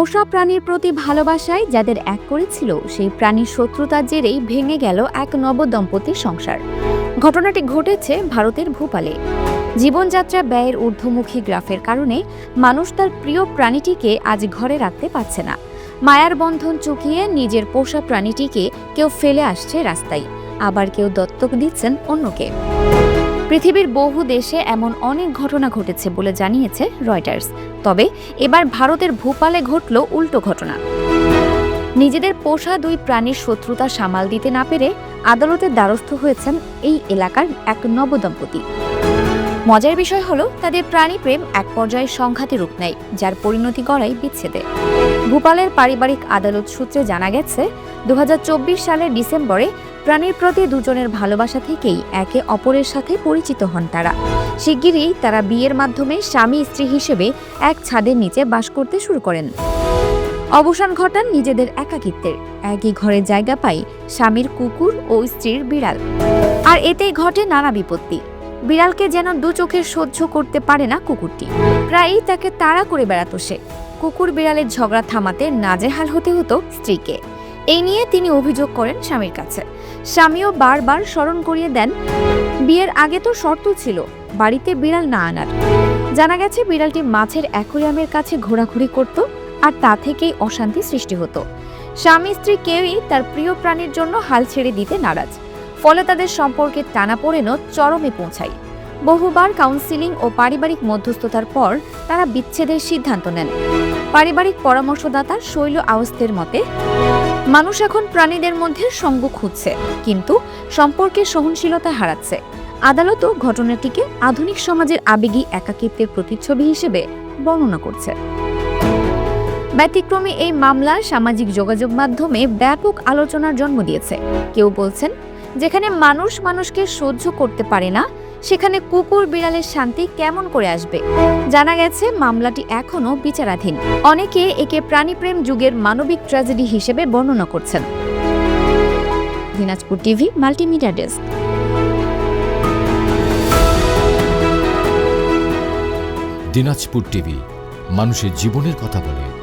পোষা প্রাণীর প্রতি ভালোবাসায় যাদের এক করেছিল, সেই প্রাণীর শত্রুতার জেরেই ভেঙে গেল এক নবদম্পতির সংসার। ঘটনাটি ঘটেছে ভারতের ভূপালে। জীবনযাত্রা ব্যয়ের ঊর্ধ্বমুখী গ্রাফের কারণে মানুষ তার প্রিয় প্রাণীটিকে আজ ঘরে রাখতে পারছে না। মায়ার বন্ধন চুকিয়ে নিজের পোষা প্রাণীটিকে কেউ ফেলে আসছে রাস্তায়। আবার কেউ দত্তক দিচ্ছেন অন্যকে। পৃথিবীর বহু দেশে এমন অনেক ঘটনা ঘটেছে বলে জানিয়েছে রয়টার্স। তবে এবার ভারতের ভূপালে ঘটল উল্টো ঘটনা। নিজেদের পোষা দুই প্রাণীর শত্রুতা সামাল দিতে না পেরে আদালতের দ্বারস্থ হয়েছেন এই এলাকার এক নবদম্পতি। মজার বিষয় হলো, তাদের প্রাণী প্রেম এক পর্যায়ে সংঘাতে রূপ নেয়, যার পরিণতি গড়ায় বিচ্ছেদে। ভূপালের পারিবারিক আদালত সূত্রে জানা গেছে দু হাজার চব্বিশ সালের ডিসেম্বরে প্রাণীর প্রতি দুজনের ভালোবাসা থেকেই একে অপরের সাথে পরিচিত হন তারা। শিগগিরই তারা বিয়ের মাধ্যমে স্বামী স্ত্রী হিসেবে এক ছাদের নিচে বাস করতে শুরু করেন। অবসান ঘটান নিজেদের একাকিত্বের। একই ঘরে জায়গা পায় স্বামীর কুকুর ও স্ত্রীর বিড়াল। আর এতেই ঘটে নানা বিপত্তি। বিড়ালকে যেন দু চোখে সহ্য করতে পারে না কুকুরটি। প্রায়ই তাকে তাড়া করে বেড়াতো সে। কুকুর বিড়ালের ঝগড়া থামাতে নাজেহাল হতে হতো স্ত্রীকে। এই নিয়ে তিনি অভিযোগ করেন স্বামীর কাছে। স্বামীও বারবার স্মরণ করিয়ে দেন, বিয়ের আগে তো শর্ত ছিল, বাড়িতে বিড়াল না আনার। জানা গেছে, বিড়ালটি মাছের অ্যাকোরিয়ামের কাছে ঘোরাঘুরি করত আর তা থেকেই অশান্তি সৃষ্টি হতো। স্বামী স্ত্রী কেউই তার প্রিয় প্রাণীর জন্য হাল ছেড়ে দিতে নারাজ। ফলে তাদের সম্পর্কের টানাপোড়েনও চরমে পৌঁছায়। বহুবার কাউন্সিলিং ও পারিবারিক মধ্যস্থতার পর তারা বিচ্ছেদের সিদ্ধান্ত নেন। পারিবারিক পরামর্শদাতা শৈল আওস্তের মতে, মানুষ এখন প্রাণীদের মধ্যে সঙ্গ খুঁজছে, কিন্তু সম্পর্কে সহনশীলতা হারাচ্ছে। আদালতও ঘটনাটিকে আধুনিক সমাজের আবেগী একাকিত্বের প্রতিচ্ছবি হিসেবে বর্ণনা করছে। ব্যতিক্রমী এই মামলা সামাজিক যোগাযোগ মাধ্যমে ব্যাপক আলোচনার জন্ম দিয়েছে। কেউ বলছেন যেখানে মানুষ মানুষকে সহ্য করতে পারে না, সেখানে কুকুর বিড়ালের শান্তি কেমন করে আসবে? জানা গেছে, মামলাটি এখনও বিচারাধীন। অনেকে একে প্রাণীপ্রেম যুগের মানবিক ট্র্যাজেডি হিসেবে বর্ণনা করছেন। Dinajpur TV, multimedia desk. Dinajpur TV, মানুষের জীবনের কথা বলে।